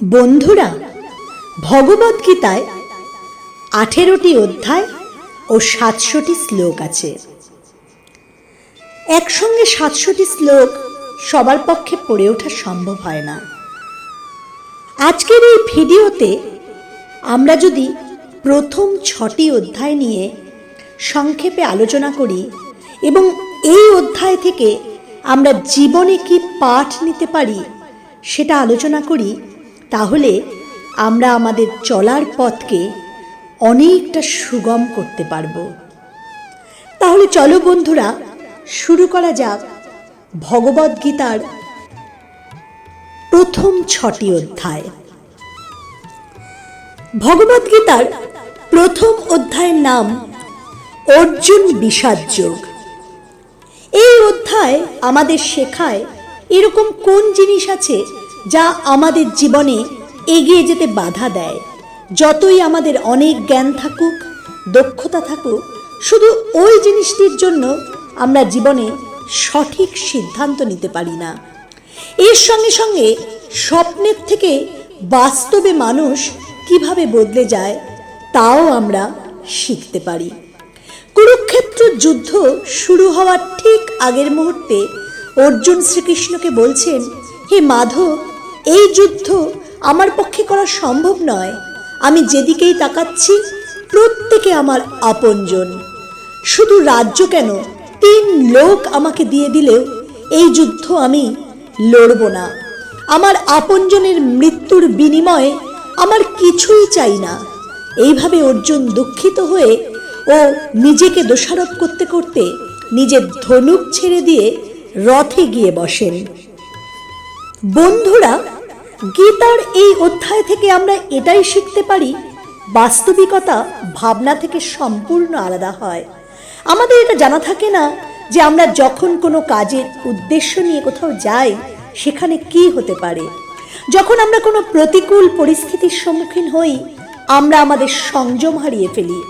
বন্ধুরা ভগবদ্গীতায় আঠেরোটি অধ্যায় ও সাতশোটি শ্লোক আছে। একসঙ্গে সাতশোটি শ্লোক সবার পক্ষে পড়ে ওঠা সম্ভব হয় না। আজকের এই ভিডিওতে আমরা যদি প্রথম ছটি অধ্যায় নিয়ে সংক্ষেপে আলোচনা করি এবং এই অধ্যায় থেকে আমরা জীবনে কি পাঠ নিতে পারি সেটা আলোচনা করি তাহলে আমরা আমাদের চলার পথকে অনেকটা সুগম করতে পারব। তাহলে চলো বন্ধুরা, শুরু করা যাক ভগবদ্গীতার প্রথম ছটি অধ্যায়। ভগবদ্গীতার প্রথম অধ্যায়ের নাম অর্জুন বিষাদ যোগ। এই অধ্যায় আমাদের শেখায় এরকম কোন জিনিস আছে যা আমাদের জীবনে এগিয়ে যেতে বাধা দেয়। যতই আমাদের অনেক জ্ঞান থাকুক, দক্ষতা থাকুক, শুধু ওই জিনিসটির জন্য আমরা জীবনে সঠিক সিদ্ধান্ত নিতে পারি না। এর সঙ্গে সঙ্গে স্বপ্নের থেকে বাস্তবে মানুষ কীভাবে বদলে যায়, তাও আমরা শিখতে পারি। কুরুক্ষেত্র যুদ্ধ শুরু হওয়ার ঠিক আগের মুহূর্তে অর্জুন শ্রীকৃষ্ণকে বলছেন হে মাধব, এই যুদ্ধ আমার পক্ষে করা সম্ভব নয়। আমি যেদিকেই তাকাচ্ছি, প্রত্যেকে আমার আপনজন। শুধু রাজ্য কেন, তিন লোক আমাকে দিয়ে দিলেও এই যুদ্ধ আমি লড়ব না। আমার আপনজনের মৃত্যুর বিনিময়ে আমার কিছুই চাই না। এইভাবে অর্জুন দুঃখিত হয়ে ও নিজেকে দোষারোপ করতে করতে নিজের ধনুক ছেড়ে দিয়ে রথে গিয়ে বসেন। বন্ধুরা, গীতার এই অধ্যায় থেকে আমরা এটাই শিখতে পারি, বাস্তবিকতা ভাবনা থেকে সম্পূর্ণ আলাদা হয়। আমাদের এটা জানা থাকে না যে আমরা যখন কোনো কাজের উদ্দেশ্য নিয়ে কোথাও যাই, সেখানে কি হতে পারে। যখন আমরা কোনো প্রতিকূল পরিস্থিতির সম্মুখীন হই, আমরা আমাদের সংযম হারিয়ে ফেলি।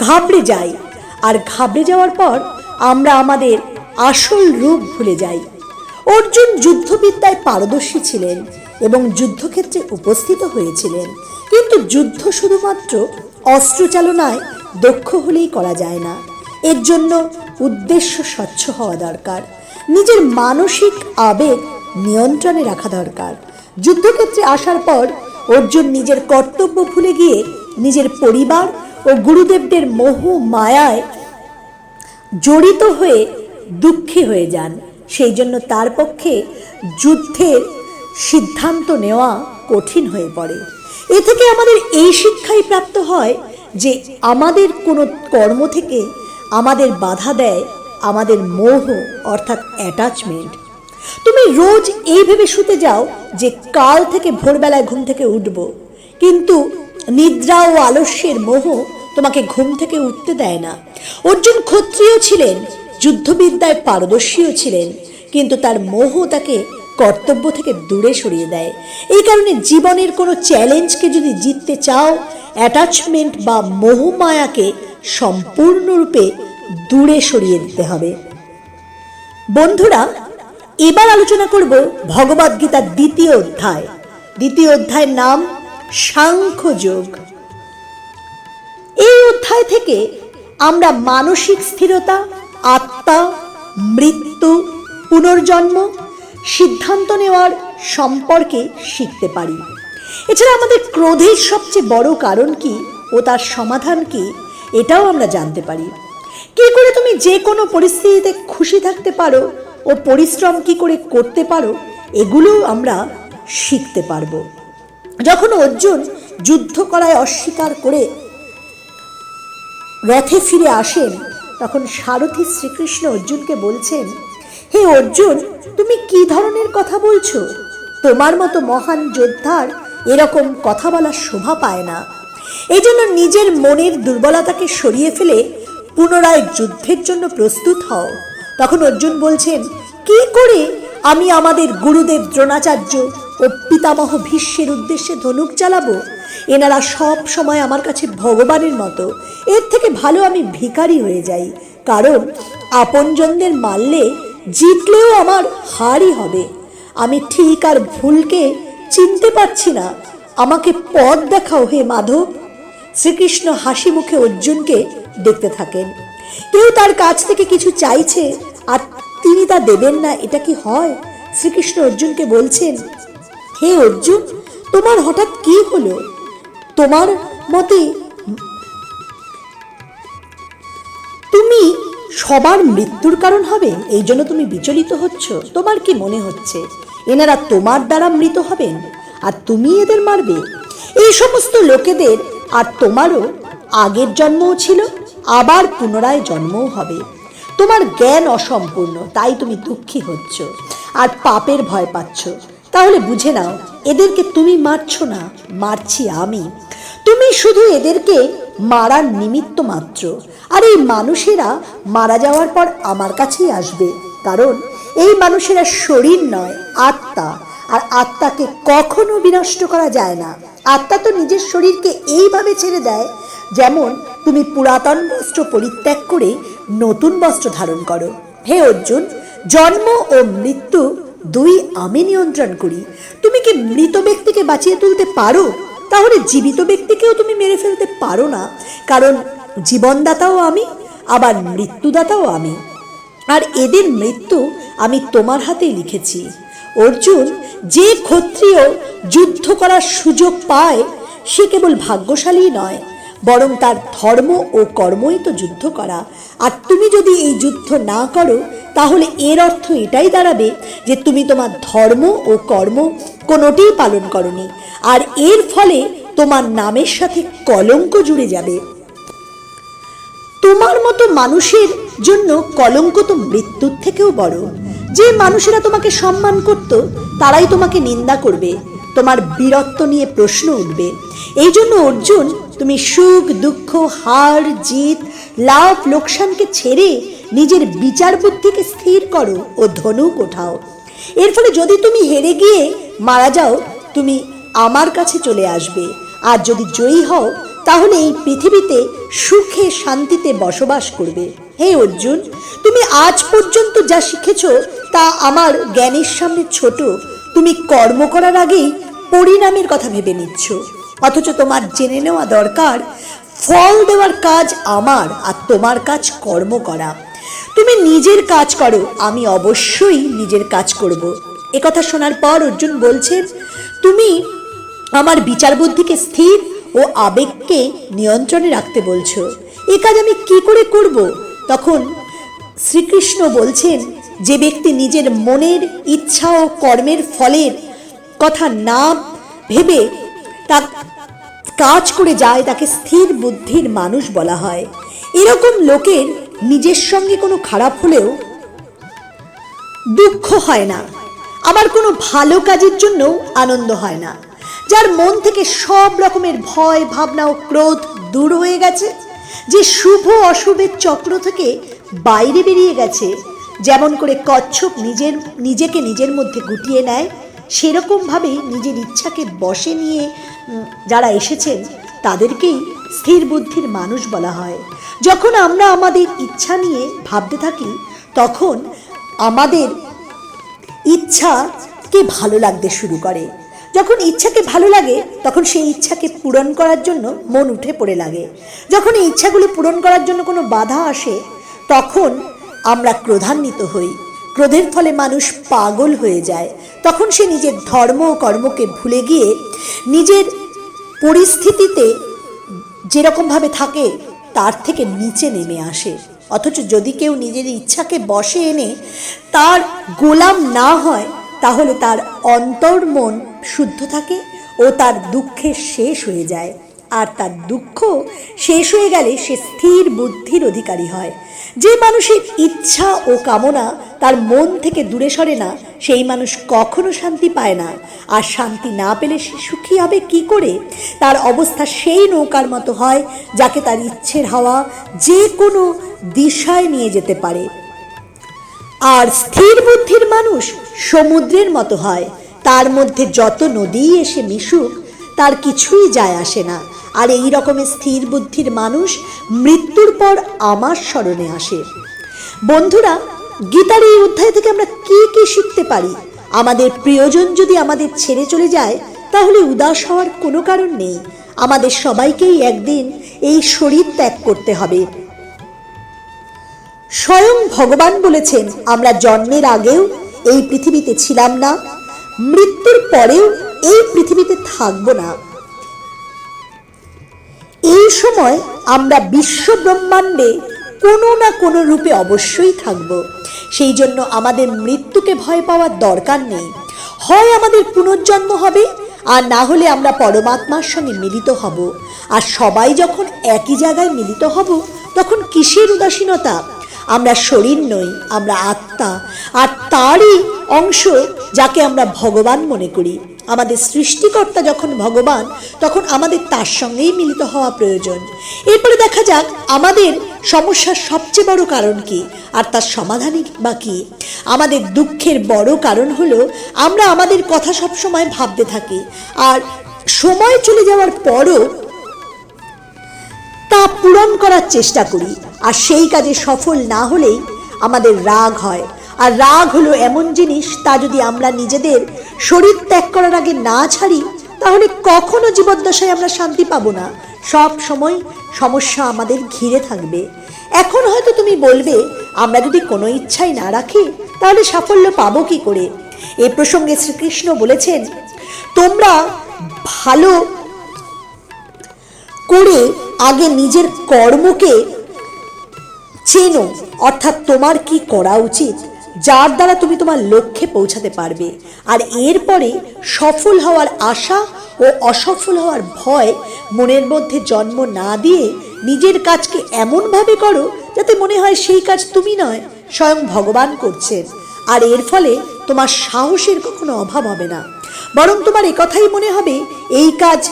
ঘাবড়ে যাই, আর ঘাবড়ে যাওয়ার পর আমরা আমাদের আসল রূপ ভুলে যাই। অর্জুন যুদ্ধবিদ্যায় পারদর্শী ছিলেন এবং যুদ্ধক্ষেত্রে উপস্থিত হয়েছিলেন। কিন্তু যুদ্ধ শুধুমাত্র অস্ত্রচালনায় দক্ষ হলেই করা যায় না। এর জন্য উদ্দেশ্য স্বচ্ছ হওয়া দরকার। নিজের মানসিক আবেগ নিয়ন্ত্রণে রাখা দরকার। যুদ্ধক্ষেত্রে আসার পর অর্জুন নিজের কর্তব্য ভুলে গিয়ে নিজের পরিবার ও গুরুদেবদের মোহ মায়ায় জড়িত হয়ে দুঃখী হয়ে যান। সেই জন্য তার পক্ষে যুদ্ধের সিদ্ধান্ত নেওয়া কঠিন হয়ে পড়ে। এ থেকে আমাদের এই শিক্ষাই প্রাপ্ত হয় যে আমাদের কোনো কর্ম থেকে আমাদের বাধা দেয় আমাদের মোহ, অর্থাৎ অ্যাটাচমেন্ট তুমি রোজ এই ভেবে শুতে যাও যে কাল থেকে ভোরবেলায় ঘুম থেকে উঠব, কিন্তু নিদ্রা ও আলস্যের মোহ তোমাকে ঘুম থেকে উঠতে দেয় না। অর্জুন ক্ষত্রিয় ছিলেন যুদ্ধবিদ্যায় পারদর্শীও ছিলেন, কিন্তু তার মোহ তাকে কর্তব্য থেকে দূরে সরিয়ে দেয়। এই কারণে জীবনের কোনো চ্যালেঞ্জকে যদি জিততে চাও অ্যাটাচমেন্ট বা মোহমায়াকে সম্পূর্ণরূপে দূরে সরিয়ে দিতে হবে। বন্ধুরা, এবার আলোচনা করব ভগবদ্গীতার দ্বিতীয় অধ্যায়। দ্বিতীয় অধ্যায়ের নাম সাংখ্যযোগ এই অধ্যায় থেকে আমরা মানসিক স্থিরতা আত্মা, মৃত্যু, পুনর্জন্ম, সিদ্ধান্ত নেওয়ার সম্পর্কে শিখতে পারি। এছাড়া আমাদের ক্রোধের সবচেয়ে বড় কারণ কি ও তার সমাধান কি, এটাও আমরা জানতে পারি। কি করে তুমি যে কোনো পরিস্থিতিতে খুশি থাকতে পারো ও পরিশ্রম কি করে করতে পারো, এগুলোও আমরা শিখতে পারব। যখন অর্জুন যুদ্ধ করায় অস্বীকার করে রথে ফিরে আসেন তখন সারথী শ্রীকৃষ্ণ অর্জুনকে বলছেন, হে অর্জুন, তুমি কি ধরনের কথা বলছো? তোমার মতো মহান যোদ্ধার এরকম কথা বলার শোভা পায় না। এই জন্য নিজের মনের দুর্বলতাকে সরিয়ে ফেলে পুনরায় যুদ্ধের জন্য প্রস্তুত হও। তখন অর্জুন বলছেন, কি করে? আমি আমাদের গুরুদেব দ্রোণাচার্য ও পিতামহ ভীষ্মের উদ্দেশ্যে ধনুক চালাবো? এনারা সব সময় আমার কাছে ভগবানের মতো। এর থেকে ভালো আমি ভিখারি হয়ে যাই। কারণ আপনজনদের মারলে জিতলেও আমার হারই হবে। আমি ঠিক আর ভুলকে চিনতে পারছি না। আমাকে পথ দেখাও হে মাধব। শ্রীকৃষ্ণ হাসি মুখে অর্জুনকে দেখতে থাকেন। কেউ তার কাছ থেকে কিছু চাইছে আর তিনি তা দেবেন না, এটা কি হয়? শ্রীকৃষ্ণ অর্জুনকে বলছেন, হে অর্জুন, তোমার হঠাৎ কি হলো? তোমার মতে তুমি সবার মৃত্যুর কারণ হবে? এই জন্য তুমি বিচলিত হচ্ছ। তোমার কি মনে হচ্ছে? এনারা তোমার দ্বারা মৃত হবেন আর তুমি এদের মারবে। এই সমস্ত লোকেদের আর তোমারও আগের জন্মও ছিল, আবার পুনরায় জন্মও হবে। তোমার জ্ঞান অসম্পূর্ণ, তাই তুমি দুঃখী হচ্ছ আর পাপের ভয় পাচ্ছ। তাহলে বুঝে নাও এদেরকে তুমি মারছো না, মারছি আমি। তুমি শুধু এদেরকে মারার নিমিত্ত মাত্র। আর এই মানুষেরা মারা যাওয়ার পর আমার কাছেই আসবে। কারণ এই মানুষেরা শরীর নয়, আত্মা। আর আত্মাকে কখনো বিনষ্ট করা যায় না। আত্মা তো নিজের শরীরকে এইভাবে ছেড়ে দেয়, যেমন তুমি পুরাতন বস্ত্র পরিত্যাগ করে নতুন বস্ত্র ধারণ করো। হে অর্জুন, জন্ম ও মৃত্যু দুই আমি নিয়ন্ত্রণ করি। তুমি কি মৃত ব্যক্তিকে বাঁচিয়ে তুলতে পারো? তাহলে জীবিত ব্যক্তিকেও তুমি মেরে ফেলতে পারো না। কারণ জীবনদাতাও আমি, আবার মৃত্যুদাতাও আমি। আর এদের মৃত্যু আমি তোমার হাতেই লিখেছি। অর্জুন, যে ক্ষত্রিয় যুদ্ধ করার সুযোগ পায়, সে কেবল ভাগ্যশালী নয় বরং তার ধর্ম ও কর্মই তো যুদ্ধ করা। আর তুমি যদি এই যুদ্ধ না করো, তাহলে এর অর্থ এটাই দাঁড়াবে যে তুমি তোমার ধর্ম ও কর্ম কোনোটিই পালন করনি। আর এর ফলে তোমার নামের সাথে কলঙ্ক জুড়ে যাবে। তোমার মতো মানুষের জন্য কলঙ্ক তো মৃত্যুর থেকেও বড়। যে মানুষেরা তোমাকে সম্মান করত, তারাই তোমাকে নিন্দা করবে। তোমার বীরত্ব নিয়ে প্রশ্ন উঠবে। এই জন্য অর্জুন, তুমি সুখ, দুঃখ, হার, জিত, লাভ, লোকসানকে ছেড়ে নিজের বিচার বুদ্ধিকে স্থির করো ও ধনুক ওঠাও। এর ফলে যদি তুমি হেরে গিয়ে মারা যাও, তুমি আমার কাছে চলে আসবে। আর যদি জয়ী হও, তাহলে এই পৃথিবীতে সুখে শান্তিতে বসবাস করবে। হে অর্জুন, তুমি আজ পর্যন্ত যা শিখেছ তা আমার জ্ঞানের সামনে ছোট। তুমি কর্ম করার আগেই পরিণামের কথা ভেবে নিচ্ছ। অথচ তোমার জেনে নেওয়া দরকার, ফল দেওয়ার কাজ আমার আর তোমার কাজ কর্ম করা। তুমি নিজের কাজ করো, আমি অবশ্যই নিজের কাজ করব। কথা শোনার পর অর্জুন বলছেন তুমি আমার বিচার বুদ্ধিকে স্থির ও আবেগকে নিয়ন্ত্রণে রাখতে বলছো। এ কাজ আমি কি করে করব? তখন শ্রীকৃষ্ণ বলছেন যে ব্যক্তি নিজের মনের ইচ্ছা ও কর্মের ফলের কথা না ভেবে তা কাজ করে যায়, তাকে স্থির বুদ্ধির মানুষ বলা হয়। এরকম লোকের নিজের সঙ্গে কোনো খারাপ হলেও দুঃখ হয় না। আবার কোনো ভালো কাজের জন্য আনন্দ হয় না। যার মন থেকে সব রকমের ভয়, ভাবনা ও ক্রোধ দূর হয়ে গেছে, যে শুভ অশুভের চক্র থেকে বাইরে বেরিয়ে গেছে যেমন করে কচ্ছপ নিজের, নিজেকে নিজের মধ্যে গুটিয়ে নেয় সেরকমভাবে নিজের ইচ্ছাকে বসে নিয়ে যারা এসেছেন, তাদেরকেই স্থির বুদ্ধির মানুষ বলা হয়। যখন আমরা আমাদের ইচ্ছা নিয়ে ভাবতে থাকি, তখন আমাদের ইচ্ছাকে ভালো লাগতে শুরু করে। যখন ইচ্ছাকে ভালো লাগে, তখন সেই ইচ্ছাকে পূরণ করার জন্য মন উঠে পড়ে লাগে। যখন এই ইচ্ছাগুলো পূরণ করার জন্য কোনো বাধা আসে, তখন আমরা ক্রোধান্বিত হই। ক্রোধের ফলে মানুষ পাগল হয়ে যায়। তখন সে নিজের ধর্ম ও কর্মকে ভুলে গিয়ে নিজের পরিস্থিতিতে যেরকমভাবে থাকে, তার থেকে নিচে নেমে আসে। অথচ যদি কেউ নিজের ইচ্ছাকে বসে এনে তার গোলাম না হয়, তাহলে তার অন্তর্মন শুদ্ধ থাকে ও তার দুঃখের শেষ হয়ে যায়। আর তার দুঃখ শেষ হয়ে গেলে সে স্থির বুদ্ধির অধিকারী হয়। যে মানুষের ইচ্ছা ও কামনা তার মন থেকে দূরে সরে না, সেই মানুষ কখনো শান্তি পায় না। আর শান্তি না পেলে সে সুখী হবে কি করে? তার অবস্থা সেই নৌকার মতো হয়, যাকে তার ইচ্ছের হাওয়া যে কোনো দিশায় নিয়ে যেতে পারে। আর স্থির বুদ্ধির মানুষ সমুদ্রের মতো হয়। তার মধ্যে যত নদী এসে মিশুক তার কিছুই যায় আসে না। আর এই রকমের স্থির বুদ্ধির মানুষ মৃত্যুর পর আমার স্মরণে আসে। বন্ধুরা, গীতার এই অধ্যায় থেকে আমরা কি কি শিখতে পারি? আমাদের প্রিয়জন যদি আমাদের ছেড়ে চলে যায়, তাহলে উদাস হওয়ার কোনো কারণ নেই। আমাদের সবাইকেই একদিন এই শরীর ত্যাগ করতে হবে। স্বয়ং ভগবান বলেছেন, আমরা জন্মের আগেও এই পৃথিবীতে ছিলাম না, মৃত্যুর পরেও এই পৃথিবীতে থাকব না। এই সময় আমরা বিশ্ব ব্রহ্মাণ্ডে কোনো না কোনো রূপে অবশ্যই থাকব। সেই জন্য আমাদের মৃত্যুকে ভয় পাওয়ার দরকার নেই। হয় আমাদের পুনর্জন্ম হবে, আর না হলে আমরা পরমাত্মার সঙ্গে মিলিত হব। আর সবাই যখন একই জায়গায় মিলিত হব, তখন কিসের উদাসীনতা? আমরা শরীর নই, আমরা আত্মা। আর তারই অংশ যাকে আমরা ভগবান মনে করি। আমাদের সৃষ্টিকর্তা যখন ভগবান, তখন আমাদের তার সঙ্গেই মিলিত হওয়া প্রয়োজন। এরপরে দেখা যাক আমাদের সমস্যার সবচেয়ে বড় কারণ কি, আর তার সমাধানই বা কি। আমাদের দুঃখের বড় কারণ হলো, আমরা আমাদের কথা সবসময় ভাবতে থাকি, আর সময় চলে যাওয়ার পরও তা পূরণ করার চেষ্টা করি, আর সেই কাজে সফল না হলেই আমাদের রাগ হয় আর রাগ হলো এমন জিনিস, তা যদি আমরা নিজেদের শরীর ত্যাগ করার আগে না ছাড়ি, তাহলে কখনো জীবদ্দশায় আমরা শান্তি পাবো না। সব সময় সমস্যা আমাদের ঘিরে থাকবে। এখন হয়তো তুমি বলবে, আমরা যদি কোনো ইচ্ছাই না রাখি, তাহলে সাফল্য পাবো কি করে? এ প্রসঙ্গে শ্রীকৃষ্ণ বলেছেন, তোমরা ভালো করে আগে নিজের কর্মকে চেনো, অর্থাৎ তোমার কি করা উচিত? যার দ্বারা তুমি তোমার লক্ষ্যে পৌঁছাতে পারবে। আর এরপরে সফল হওয়ার আশা ও অসফল হওয়ার ভয় মনের মধ্যে জন্ম না দিয়ে নিজের কাজকে এমনভাবে করো যাতে মনে হয় সেই কাজ তুমি নয়, স্বয়ং ভগবান করছেন। আর এর ফলে তোমার সাহসের কখনো অভাব হবে না। বরং তোমার একথাই মনে হবে, এই কাজ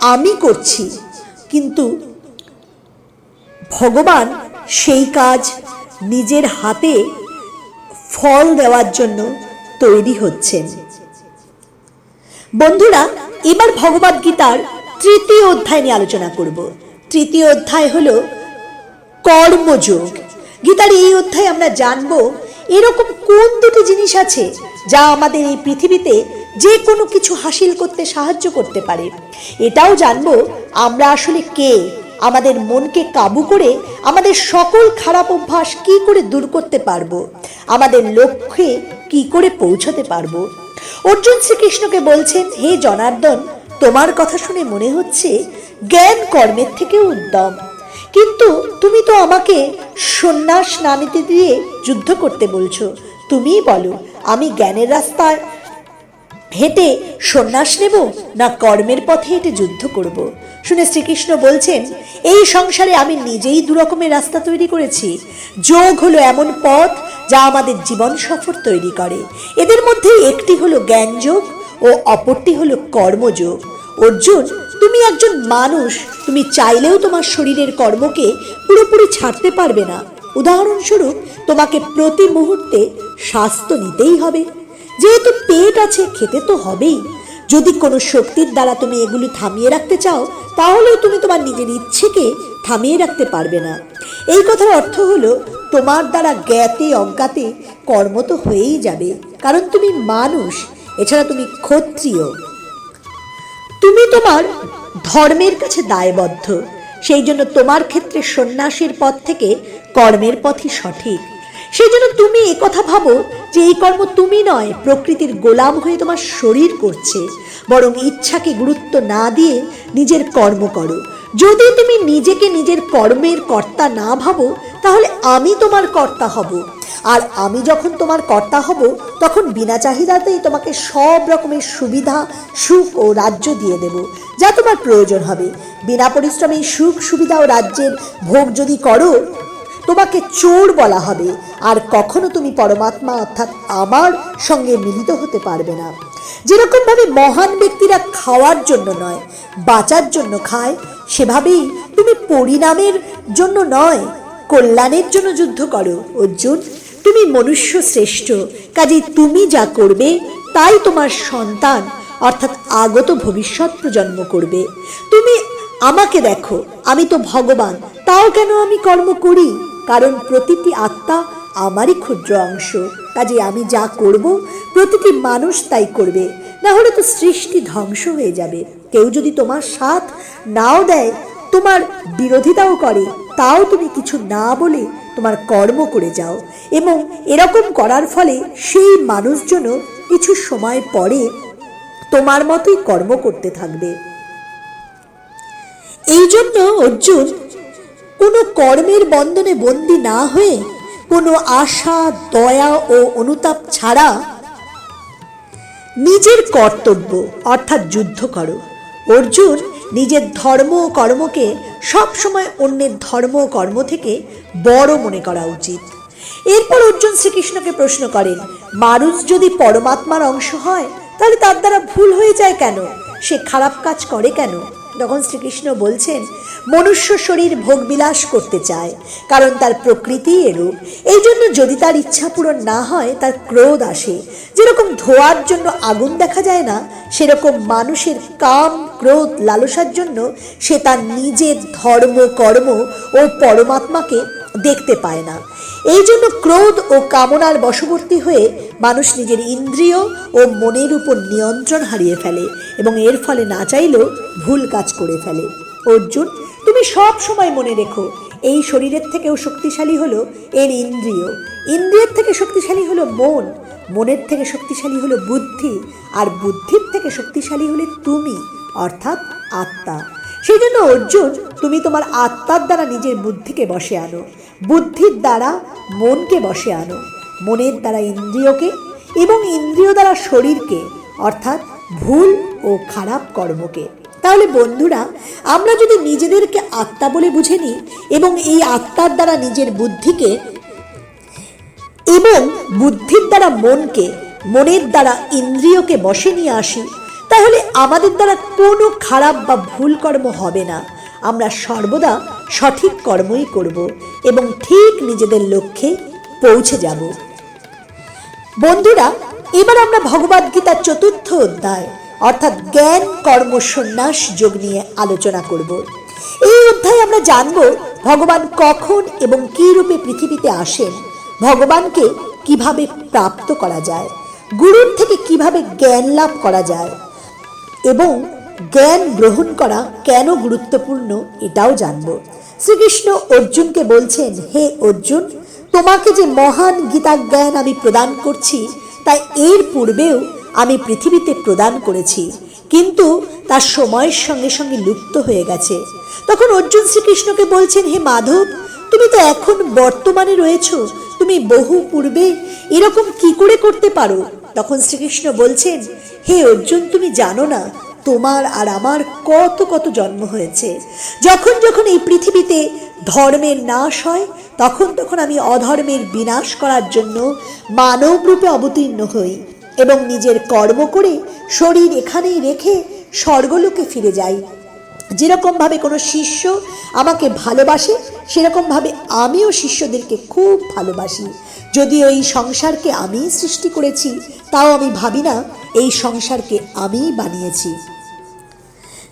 আমি করছি। কিন্তু ভগবান সেই কাজ নিজের হাতে ফল দেওয়ার জন্য তৈরি হচ্ছেন বন্ধুরা, এবার ভগবদ গীতার তৃতীয় অধ্যায় নিয়ে আলোচনা করব। তৃতীয় অধ্যায় হলো কর্মযোগ। গীতার এই অধ্যায়ে আমরা জানব, এরকম কোন দুটি জিনিস আছে যা আমাদের এই পৃথিবীতে যে কোনো কিছু হাসিল করতে সাহায্য করতে পারে? এটাও জানব আমরা আসলে কে? আমাদের মনকে কাবু করে আমাদের সকল খারাপ অভ্যাস কি করে দূর করতে পারব? আমাদের লক্ষ্যে কি করে পৌঁছতে পারব? অর্জুন শ্রীকৃষ্ণকে বলছেন, হে জনার্দন, তোমার কথা শুনে মনে হচ্ছে জ্ঞান কর্মের থেকে উদ্যম। কিন্তু তুমি তো আমাকে সন্ন্যাস না নিতে দিয়ে যুদ্ধ করতে বলছো। তুমিই বলো, আমি জ্ঞানের রাস্তায় হেঁটে সন্ন্যাস নেব না কর্মের পথে হেঁটে যুদ্ধ করব? শুনে শ্রীকৃষ্ণ বলছেন, এই সংসারে আমি নিজেই দুরকমের রাস্তা তৈরি করেছি। যোগ হলো এমন পথ যা আমাদের জীবন সফর তৈরি করে। এদের মধ্যে একটি হলো জ্ঞানযোগ ও অপরটি হলো কর্মযোগ। অর্জুন, তুমি একজন মানুষ, তুমি চাইলেও তোমার শরীরের কর্মকে পুরোপুরি ছাড়তে পারবে না। উদাহরণস্বরূপ, তোমাকে প্রতি মুহূর্তে স্বাস্থ্য নিতেই হবে। যেহেতু পেট আছে, খেতে তো হবেই। যদি কোনো শক্তির দ্বারা তুমি এগুলি থামিয়ে রাখতে চাও, তাহলেও তুমি তোমার নিজের ইচ্ছেকে থামিয়ে রাখতে পারবে না। এই কথার অর্থ হলো, তোমার দ্বারা জ্ঞাতে অজ্ঞাতে কর্ম তো হয়েই যাবে, কারণ তুমি মানুষ, এছাড়া তুমি ক্ষত্রিয়। তুমি তোমার ধর্মের কাছে দায়বদ্ধ সেই জন্য তোমার ক্ষেত্রে সন্ন্যাসের পথ থেকে কর্মের পথই সঠিক। সেই জন্য তুমি কথা ভাবো যে এই কর্ম তুমি নয়, প্রকৃতির গোলাম হয়ে তোমার শরীর করছে। বরং ইচ্ছাকে গুরুত্ব না দিয়ে নিজের কর্ম করো। যদি তুমি নিজেকে নিজের কর্মের কর্তা না ভাবো, তাহলে আমি তোমার কর্তা হব। আর আমি যখন তোমার কর্তা হব, তখন বিনা চাহিদাতেই তোমাকে সব রকমের সুবিধা, সুখ ও রাজ্য দিয়ে দেব, যা তোমার প্রয়োজন হবে। বিনা পরিশ্রমে সুখ সুবিধা ও রাজ্যের ভোগ যদি করো তোমাকে চোর বলা হবে। আর কখনো তুমি পরমাত্মা অর্থাৎ আমার সঙ্গে মিলিত হতে পারবে না। যেরকম ভাবে মহান ব্যক্তিরা খাওয়ার জন্য নয়, বাঁচার জন্য খায়, সেভাবেই তুমি পরিণামের জন্য নয়, কল্যাণের জন্য যুদ্ধ করো। অর্জুন, তুমি মনুষ্য শ্রেষ্ঠ, কাজেই তুমি যা করবে তাই তোমার সন্তান অর্থাৎ আগত ভবিষ্যৎ প্রজন্ম করবে। তুমি আমাকে দেখো, আমি তো ভগবান, তাও কেন আমি কর্ম করি? কারণ প্রতিটি আত্মা আমারই ক্ষুদ্র অংশ। কাজে আমি যা করব, প্রতিটি মানুষ তাই করবে। না হলে তো সৃষ্টি ধ্বংস হয়ে যাবে। কেউ যদি তোমার সাথ নাও দেয়, তোমার বিরোধিতাও করে। তাও তুমি কিছু না বলে তোমার কর্ম করে যাও। এবং এরকম করার ফলে সেই মানুষজনও কিছু সময় পরে তোমার মতোই কর্ম করতে থাকবে। এই জন্য অর্জুন কোনো কর্মের বন্ধনে বন্দী না হয়ে কোনো আশা, দয়া ও অনুতাপ ছাড়া নিজের কর্তব্য, অর্থাৎ যুদ্ধ করো। অর্জুন নিজের ধর্ম ও কর্মকে সবসময় অন্যের ধর্ম ও কর্ম থেকে বড় মনে করা উচিত। এরপর অর্জুন শ্রীকৃষ্ণকে প্রশ্ন করেন মানুষ যদি পরমাত্মার অংশ হয়, তাহলে তার দ্বারা ভুল হয়ে যায় কেন? সে খারাপ কাজ করে কেন? তখন শ্রীকৃষ্ণ বলছেন, মনুষ্য শরীর ভোগবিলাস করতে চায়, কারণ তার প্রকৃতি এরূপ, এই জন্য যদি তার ইচ্ছা পূরণ না হয়, তার ক্রোধ আসে। যেরকম ধোয়ার জন্য আগুন দেখা যায় না, সেরকম মানুষের কাম, ক্রোধ, লালসার জন্য সে তার নিজের ধর্ম, কর্ম ও পরমাত্মাকে দেখতে পায় না। এই জন্য ক্রোধ ও কামনার বশবর্তী হয়ে মানুষ নিজের ইন্দ্রিয় ও মনের উপর নিয়ন্ত্রণ হারিয়ে ফেলে এবং এর ফলে না চাইলেও ভুল কাজ করে ফেলে। অর্জুন, তুমি সব সময় মনে রেখো, এই শরীরের থেকেও শক্তিশালী হলো এর ইন্দ্রিয়। ইন্দ্রিয়ের থেকে শক্তিশালী হলো মন, মনের থেকে শক্তিশালী হলো বুদ্ধি, আর বুদ্ধির থেকে শক্তিশালী হলে তুমি, অর্থাৎ আত্মা। সেই জন্য অর্জুন, তুমি তোমার আত্মার দ্বারা নিজের বুদ্ধিকে বসে আনো। বুদ্ধির দ্বারা মনকে বসে আনো। মনের দ্বারা ইন্দ্রিয়কে এবং ইন্দ্রিয় দ্বারা শরীরকে, অর্থাৎ ভুল ও খারাপ কর্মকে। তাহলে বন্ধুরা, আমরা যদি নিজেদেরকে আত্মা বলে বুঝে নিই এবং এই আত্মার দ্বারা নিজের বুদ্ধিকে এবং বুদ্ধির দ্বারা মনকে, মনের দ্বারা ইন্দ্রিয়কে বসে নিয়ে আসি তাহলে আমাদের দ্বারা কোনো খারাপ বা ভুল কর্ম হবে না। আমরা সর্বদা সঠিক কর্মই করব এবং ঠিক নিজেদের লক্ষ্যে পৌঁছে যাব। বন্ধুরা, এবার আমরা ভগবদ গীতার চতুর্থ অধ্যায়, অর্থাৎ জ্ঞান, কর্ম, সন্ন্যাস যোগ নিয়ে আলোচনা করব। এই অধ্যায়ে আমরা জানব ভগবান কখন এবং কী রূপে পৃথিবীতে আসেন, ভগবানকে কীভাবে প্রাপ্ত করা যায়, গুরুর থেকে কীভাবে জ্ঞান লাভ করা যায় এবং জ্ঞান গ্রহণ করা কেন গুরুত্বপূর্ণ এটাও জানব। শ্রীকৃষ্ণ অর্জুনকে বলছেন, হে অর্জুন, তোমাকে যে মহান গীতা জ্ঞান আমি প্রদান করছি, তাই এর পূর্বেও আমি পৃথিবীতে প্রদান করেছি, কিন্তু তার সময়ের সঙ্গে সঙ্গে লুপ্ত হয়ে গেছে। তখন অর্জুন শ্রীকৃষ্ণকে বলছেন, হে মাধব, তুমি তো এখন বর্তমানে রয়েছ, তুমি বহু পূর্বে এরকম কি করে করতে পারো? তখন শ্রীকৃষ্ণ বলছেন, হে অর্জুন, তুমি জানো না, তোমার আর আমার কত কত জন্ম হয়েছে। যখন যখন এই পৃথিবীতে ধর্মের নাশ হয়, তখন তখন আমি অধর্মের বিনাশ করার জন্য মানব রূপে অবতীর্ণ হই এবং নিজের কর্ম করে শরীর এখানেই রেখে স্বর্গলোকে ফিরে যাই। যেরকমভাবে কোনো শিষ্য আমাকে ভালোবাসে, সেরকমভাবে আমিও শিষ্যদেরকে খুব ভালোবাসি। যদিও এই সংসারকে আমিই সৃষ্টি করেছি, তাও আমি ভাবি না এই সংসারকে আমিই বানিয়েছি।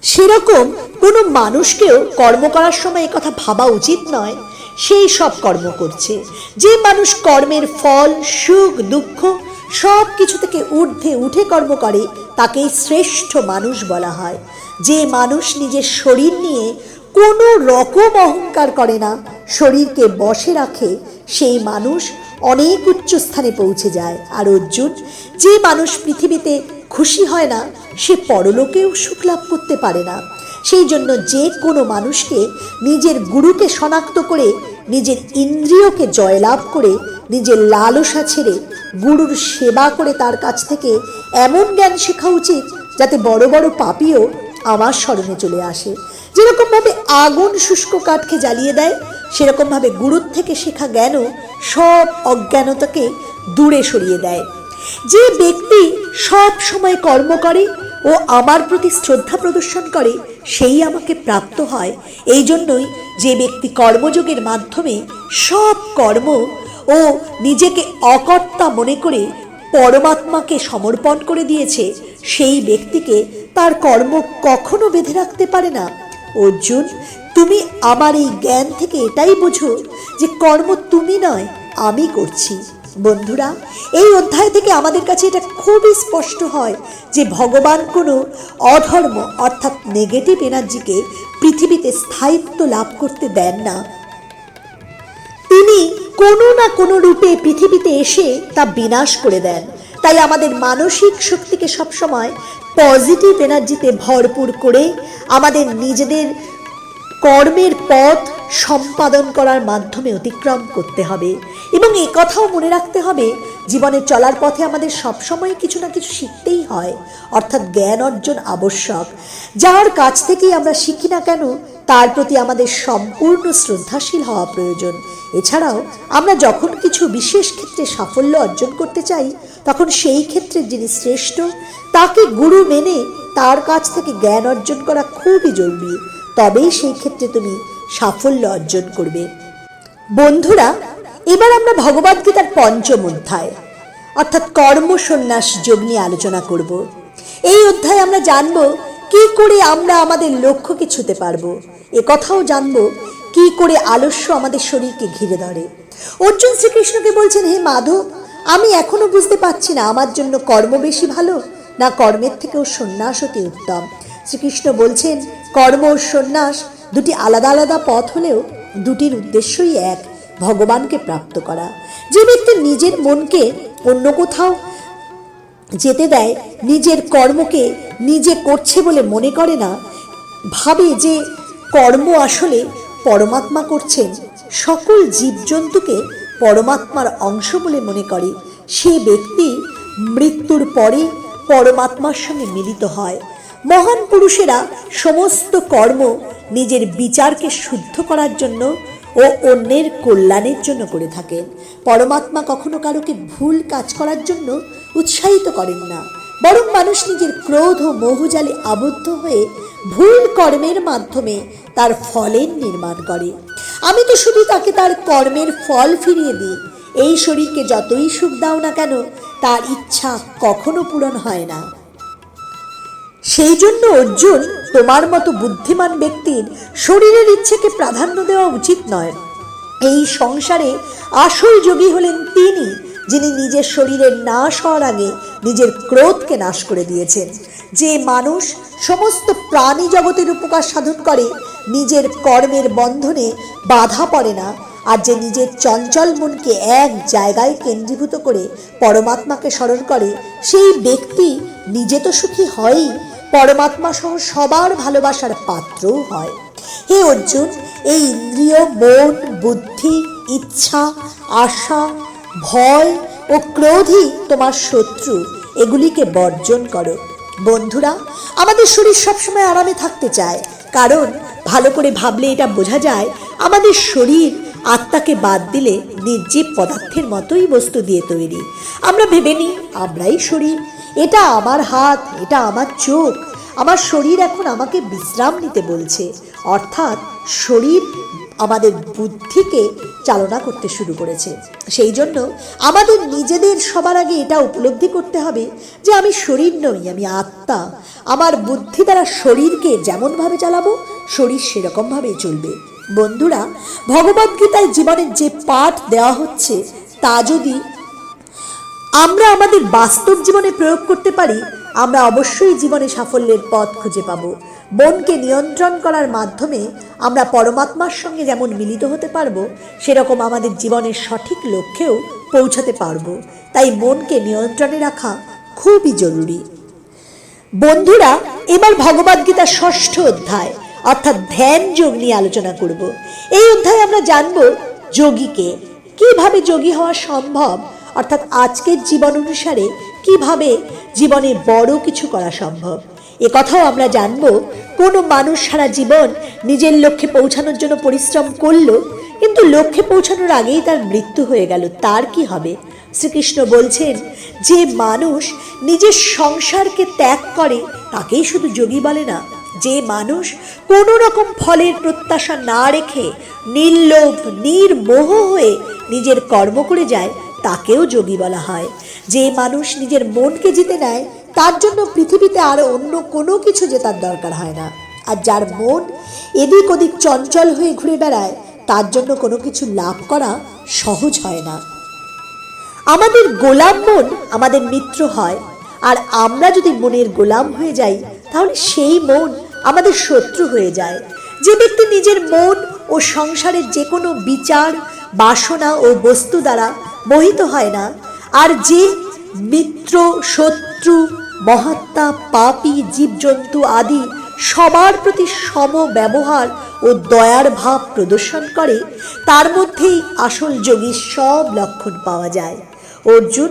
সেরকম কোনো মানুষকেও কর্ম করার সময় কথা ভাবা উচিত নয়, সেই সব কর্ম করছে। যে মানুষ কর্মের ফল, সুখ, দুঃখ সব কিছু থেকে ঊর্ধ্বে উঠে কর্ম করে, তাকেই শ্রেষ্ঠ মানুষ বলা হয়। যে মানুষ নিজের শরীর নিয়ে কোনো রকম অহংকার করে না, শরীরকে বসে রাখে, সেই মানুষ অনেক উচ্চ স্থানে পৌঁছে যায়। আর অর্জুন, যে মানুষ পৃথিবীতে খুশি হয় না, সে পরলোকেও সুখ লাভ করতে পারে না। সেই জন্য যে কোনো মানুষকে নিজের গুরুকে শনাক্ত করে, নিজের ইন্দ্রিয়কে জয়লাভ করে, নিজের লালসা ছেড়ে, গুরুর সেবা করে তার কাছ থেকে এমন জ্ঞান শেখা উচিত, যাতে বড় বড় পাপিও আমার স্মরণে চলে আসে। যেরকমভাবে আগুন শুষ্ক কাঠকে জ্বালিয়ে দেয়, সেরকমভাবে গুরুর থেকে শেখা জ্ঞানও সব অজ্ঞানতাকে দূরে সরিয়ে দেয়। যে ব্যক্তি সব সময় কর্ম করে ও আমার প্রতি শ্রদ্ধা প্রদর্শন করে, সেই আমাকে প্রাপ্ত হয়। এই জন্যই যে ব্যক্তি কর্মযোগের মাধ্যমে সব কর্ম ও নিজেকে অকর্তা মনে করে পরমাত্মাকে সমর্পণ করে দিয়েছে, সেই ব্যক্তিকে তার কর্ম কখনো বেঁধে রাখতে পারে না। অর্জুন, তুমি আমার এই জ্ঞান থেকে এটাই বোঝো যে কর্ম তুমি নয়, আমি করছি। বন্ধুরা, এই অধ্যায় থেকে আমাদের কাছে এটা খুবই স্পষ্ট হয় যে ভগবান কোনো অধর্ম অর্থাৎ নেগেটিভ এনার্জিকে পৃথিবীতে স্থায়িত্ব লাভ করতে দেন না। তিনি কোনো না কোনো রূপে পৃথিবীতে এসে তা বিনাশ করে দেন। তাই আমাদের মানসিক শক্তিকে সবসময় পজিটিভ এনার্জিতে ভরপুর করে আমাদের নিজেদের কর্মের পথ সম্পাদন করার মাধ্যমে অতিক্রম করতে হবে। এবং এ কথাও মনে রাখতে হবে, জীবনে চলার পথে আমাদের সবসময় কিছু না কিছু শিখতেই হয়, অর্থাৎ জ্ঞান অর্জন আবশ্যক। যার কাছ থেকেই আমরা শিখি না কেন, তার প্রতি আমাদের সম্পূর্ণ শ্রদ্ধাশীল হওয়া প্রয়োজন। এছাড়াও আমরা যখন কিছু বিশেষ ক্ষেত্রে সাফল্য অর্জন করতে চাই তখন সেই ক্ষেত্রে যিনি শ্রেষ্ঠ, তাকে গুরু মেনে তার কাছ থেকে জ্ঞান অর্জন করা খুবই জরুরি। তবেই সেই ক্ষেত্রে তুমি সাফল্য অর্জন করবে। বন্ধুরা, এবার আমরা ভগবদ্গীতার পঞ্চম অধ্যায়, অর্থাৎ কর্ম সন্ন্যাস যোগ নিয়ে আলোচনা করব। এই অধ্যায়ে আমরা জানব, কি করে আমরা আমাদের লক্ষ্যকে ছুতে পারব? এ কথাও জানব, কি করে আলস্য আমাদের শরীরকে ঘিরে ধরে। অর্জুন শ্রীকৃষ্ণকে বলছেন, হে মাধব আমি এখনও বুঝতে পারছি না আমার জন্য কর্ম বেশি ভালো না কর্মের থেকেও সন্ন্যাস অতি উত্তম। শ্রীকৃষ্ণ বলছেন, কর্ম ও সন্ন্যাস দুটি আলাদা আলাদা পথ হলেও দুটির উদ্দেশ্যই এক, ভগবানকে প্রাপ্ত করা। যে ব্যক্তি নিজের মনকে অন্য কোথাও যেতে দেয়, নিজের কর্মকে নিজে করছে বলে মনে করে না, ভাবে যে কর্ম আসলে পরমাত্মা করছেন, সকল জীবজন্তুকে পরমাত্মার অংশ বলে মনে করে। সে ব্যক্তি মৃত্যুর পরে পরমাত্মার সঙ্গে মিলিত হয়। মহান পুরুষেরা সমস্ত কর্ম নিজের বিচারকে শুদ্ধ করার জন্য ও অন্যের কল্যাণের জন্য করে থাকেন। পরমাত্মা কখনো কারোকে ভুল কাজ করার জন্য উৎসাহিত করেন না। বরং মানুষ নিজের ক্রোধ ও মোহজালে আবদ্ধ হয়ে ভুল কর্মের মাধ্যমে তার ফলের নির্মাণ করে। আমি তো শুধু তাকে তার কর্মের ফল ফিরিয়ে দিই। এই শরীরকে যতই সুখ দাও না কেন, তার ইচ্ছা কখনো পূরণ হয় না। সেই জন্য অর্জুন তোমার মতো বুদ্ধিমান ব্যক্তির শরীরের ইচ্ছেকে প্রাধান্য দেওয়া উচিত নয়। এই সংসারে আসল যোগী হলেন তিনি। যিনি নিজের শরীরের নাশ হওয়ার আগে নিজের ক্রোধকে নাশ করে দিয়েছেন। যে মানুষ সমস্ত প্রাণী জগতের উপকার সাধন করে, নিজের কর্মের বন্ধনে বাধা পড়ে না, আর যে নিজের চঞ্চল মনকে এক জায়গায় কেন্দ্রীভূত করে পরমাত্মাকে স্মরণ করে, সেই ব্যক্তি নিজে তো সুখী হয়ই, পরমাত্মা সহ সবার ভালোবাসার পাত্রও হয়। হে অর্জুন, এই ইন্দ্রিয়, মন, বুদ্ধি, ইচ্ছা, আশা ভয় ও ক্রোধই তোমার শত্রু। এগুলিকে বর্জন করো। বন্ধুরা, আমাদের শরীর সবসময় আরামে থাকতে চায়। কারণ, ভালো করে ভাবলে এটা বোঝা যায়, আমাদের শরীর আত্মাকে বাদ দিলে নির্জীব পদার্থের মতোই বস্তু দিয়ে তৈরি। আমরা ভেবে নিই, আমরাই শরীর। এটা আমার হাত, এটা আমার চোখ। আমার শরীর এখন আমাকে বিশ্রাম নিতে বলছে। অর্থাৎ, শরীর আমাদের বুদ্ধিকে চালনা করতে শুরু করেছে। সেই জন্য আমাদের নিজেদের সবার আগে এটা উপলব্ধি করতে হবে যে আমি শরীর নই, আমি আত্মা। আমার বুদ্ধি দ্বারা শরীরকে যেমনভাবে চালাবো, শরীর সেরকমভাবেই চলবে। বন্ধুরা ভগবদ্গীতায় জীবনের যে পাঠ দেওয়া হচ্ছে, তা যদি আমরা আমাদের বাস্তব জীবনে প্রয়োগ করতে পারি আমরা অবশ্যই জীবনে সাফল্যের পথ খুঁজে পাব। মনকে নিয়ন্ত্রণ করার মাধ্যমে আমরা পরমাত্মার সঙ্গে যেমন মিলিত হতে পারব, সেরকম আমাদের জীবনের সঠিক লক্ষ্যেও পৌঁছাতে পারব। তাই মনকে নিয়ন্ত্রণে রাখা খুবই জরুরি। বন্ধুরা, এবার ভগবদ্গীতার ষষ্ঠ অধ্যায়, অর্থাৎ ধ্যান যোগ নিয়ে আলোচনা করব। এই অধ্যায়ে আমরা জানব যোগীকে। কীভাবে যোগী হওয়া সম্ভব? অর্থাৎ আজকের জীবন অনুসারে কীভাবে জীবনে বড় কিছু করা সম্ভব? এ কথাও আমরা জানব, কোনো মানুষ সারা জীবন নিজের লক্ষ্যে পৌঁছানোর জন্য পরিশ্রম করল, কিন্তু লক্ষ্যে পৌঁছানোর আগেই তার মৃত্যু হয়ে গেল, তার কি হবে? শ্রীকৃষ্ণ বলছেন, যে মানুষ নিজের সংসারকে ত্যাগ করে, তাকেই শুধু যোগী বলে না, যে মানুষ কোনো রকম ফলের প্রত্যাশা না রেখে নির্লোভ, নির্মোহ হয়ে নিজের কর্ম করে যায়, তাকেও যোগী বলা হয়। যে মানুষ নিজের মনকে জিতে নেয়, তার জন্য পৃথিবীতে আর অন্য কোনো কিছু জেতার দরকার হয় না। আর যার মন এদিক ওদিক চঞ্চল হয়ে ঘুরে বেড়ায়, তার জন্য কোনো কিছু লাভ করা সহজ হয় না। আমাদের গোলাম মন আমাদের মিত্র হয়, আর আমরা যদি মনের গোলাম হয়ে যাই, তাহলে সেই মন আমাদের শত্রু হয়ে যায়। যে ব্যক্তি নিজের মন ও সংসারের যে কোনো বিচার, বাসনা ও বস্তু দ্বারা মোহিত হয় না আর যে মিত্র, শত্রু, মহাত্মা, পাপী, জীবজন্তু আদি সবার প্রতি সম ব্যবহার ও দয়ার ভাব প্রদর্শন করে, তার মধ্যেই আসল যোগীর সব লক্ষণ পাওয়া যায়। অর্জুন,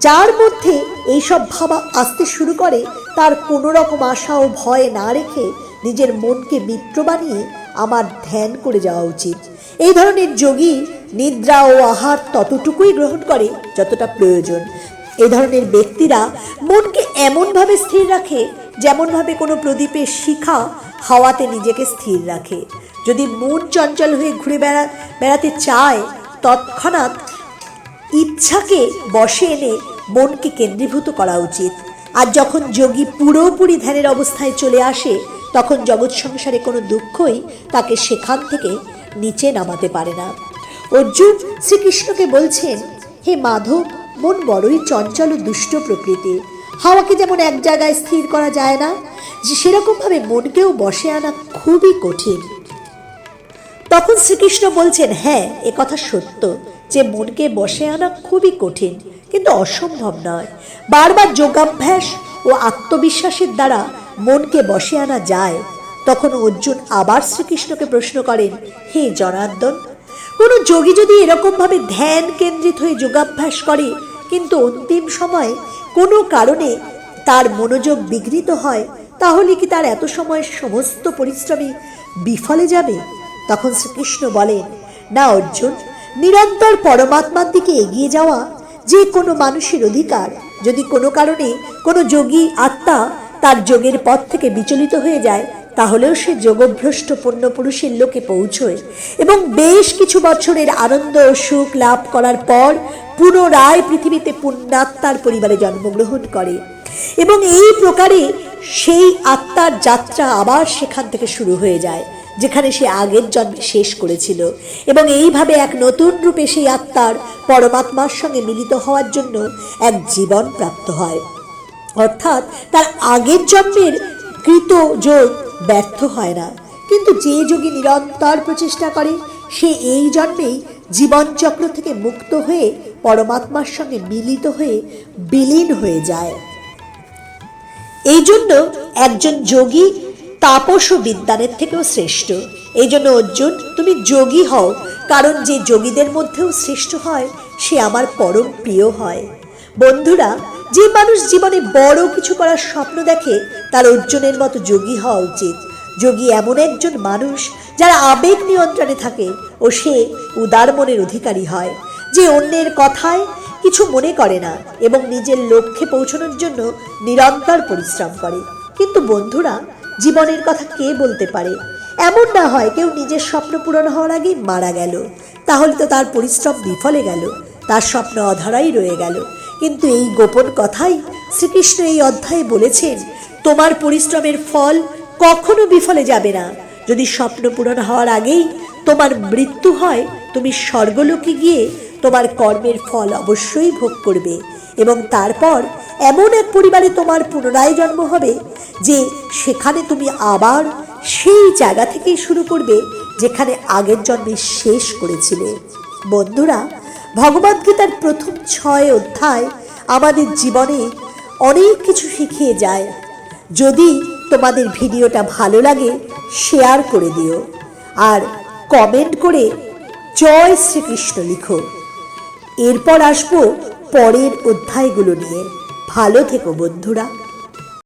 যার মধ্যে এইসব ভাবা আসতে শুরু করে, তার কোনো রকম আশা ও ভয় না রেখে নিজের মনকে মিত্র বানিয়ে আমার ধ্যান করে যাওয়া উচিত। এই ধরনের যোগী নিদ্রা ও আহার ততটুকুই গ্রহণ করে যতটা প্রয়োজন। এ ধরনের ব্যক্তিরা মনকে এমনভাবে স্থির রাখে, যেমনভাবে কোনো প্রদীপের শিখা হাওয়াতে নিজেকে স্থির রাখে। যদি মন চঞ্চল হয়ে ঘুরে বেড়া, বেড়াতে চায়, তৎক্ষণাৎ ইচ্ছাকে বসে এনে মনকে কেন্দ্রীভূত করা উচিত। আর যখন যোগী পুরোপুরি ধ্যানের অবস্থায় চলে আসে, তখন জগৎ সংসারে কোনো দুঃখই তাকে সেখান থেকে নিচে নামাতে পারে না। অর্জুন শ্রীকৃষ্ণকে বলছেন, হে মাধব, মন বড়ই চঞ্চল ও দুষ্ট প্রকৃতির। হাওয়াকে যেমন এক জায়গায় স্থির করা যায় না, যে সেরকমভাবে মনকেও বসে আনা খুবই কঠিন। তখন শ্রীকৃষ্ণ বলছেন হ্যাঁ এ কথা সত্য, যে মনকে বসে আনা খুবই কঠিন, কিন্তু অসম্ভব নয়। বারবার যোগাভ্যাস ও আত্মবিশ্বাসের দ্বারা মনকে বসে আনা যায়। তখন অর্জুন আবার শ্রীকৃষ্ণকে প্রশ্ন করেন, হে জনার্দন কোনো যোগী যদি এরকমভাবে ধ্যান কেন্দ্রিত হয়ে যোগাভ্যাস করে, কিন্তু অন্তিম সময়ে কোনো কারণে তার মনোযোগ বিঘ্নিত হয়, তাহলে কি তার এত সময়ের সমস্ত পরিশ্রমই বিফলে যাবে? তখন শ্রীকৃষ্ণ বলেন, না অর্জুন, নিরন্তর পরমাত্মার দিকে এগিয়ে যাওয়া যে কোনো মানুষের অধিকার, যদি কোনো কারণে কোনো যোগী আত্মা তার যোগের পথ থেকে বিচলিত হয়ে যায় তাহলেও সে যোগভ্রষ্ট পুণ্যপুরুষের লোকে পৌঁছয় এবং বেশ কিছু বছরের আনন্দ ও সুখ লাভ করার পর পুনরায় পৃথিবীতে পুণ্যাত্মার পরিবারে জন্মগ্রহণ করে। এবং এই প্রকারে সেই আত্মার যাত্রা আবার সেখান থেকে শুরু হয়ে যায়, যেখানে সে আগের জন্মে শেষ করেছিল। এবং এইভাবে এক নতুন রূপে সেই আত্মার পরমাত্মার সঙ্গে মিলিত হওয়ার জন্য এক জীবন প্রাপ্ত হয়। অর্থাৎ তার আগের জন্মের কৃত যোগ ব্যর্থ হয় না। কিন্তু যে যোগী নিরন্তর প্রচেষ্টা করে, সে এই জন্মেই জীবনচক্র থেকে মুক্ত হয়ে, পরমাত্মার সঙ্গে মিলিত হয়ে বিলীন হয়ে যায়। এই জন্য একজন যোগী তাপস ও বিদ্যানের থেকেও শ্রেষ্ঠ। এই জন্য অর্জুন, তুমি যোগী হও, কারণ যে যোগীদের মধ্যেও শ্রেষ্ঠ হয়, সে আমার পরম প্রিয় হয়। বন্ধুরা, যে মানুষ জীবনে বড় কিছু করার স্বপ্ন দেখে, তার অর্জুনের মতো যোগী হওয়া উচিত। যোগী এমন একজন মানুষ যারা আবেগ নিয়ন্ত্রণে থাকে ও সে উদার মনের অধিকারী হয়, যে অন্যের কথায় কিছু মনে করে না এবং নিজের লক্ষ্যে পৌঁছানোর জন্য নিরন্তর পরিশ্রম করে। কিন্তু বন্ধুরা, জীবনের কথা কে বলতে পারে? এমন না হয় কেউ নিজের স্বপ্ন পূরণ হওয়ার আগেই মারা গেল, তাহলে তো তার পরিশ্রম বিফলে গেল, তার স্বপ্ন অধরাই রয়ে গেল। কিন্তু এই গোপন কথাই শ্রীকৃষ্ণ এই অধ্যায়ে বলেছেন, তোমার পরিশ্রমের ফল কখনো বিফলে যাবে না। যদি স্বপ্ন পূরণ হওয়ার আগেই তোমার মৃত্যু হয়, তুমি স্বর্গলোকে গিয়ে তোমার কর্মের ফল অবশ্যই ভোগ করবে এবং তারপর এমন এক পরিবারে তোমার পুনরায় জন্ম হবে যে সেখানে তুমি আবার সেই জায়গা থেকেই শুরু করবে যেখানে আগের জন্মে শেষ করেছিলে। বন্ধুরা ভগবদ্গীতার প্রথম ছয় অধ্যায় আমাদের জীবনে অনেক কিছু শিখিয়ে যায়। যদি তোমাদের ভিডিওটা ভালো লাগে শেয়ার করে দিও। আর কমেন্ট করে জয় শ্রীকৃষ্ণ লিখো। এরপর আসব পরের অধ্যায়গুলো নিয়ে। ভালো থেকো বন্ধুরা।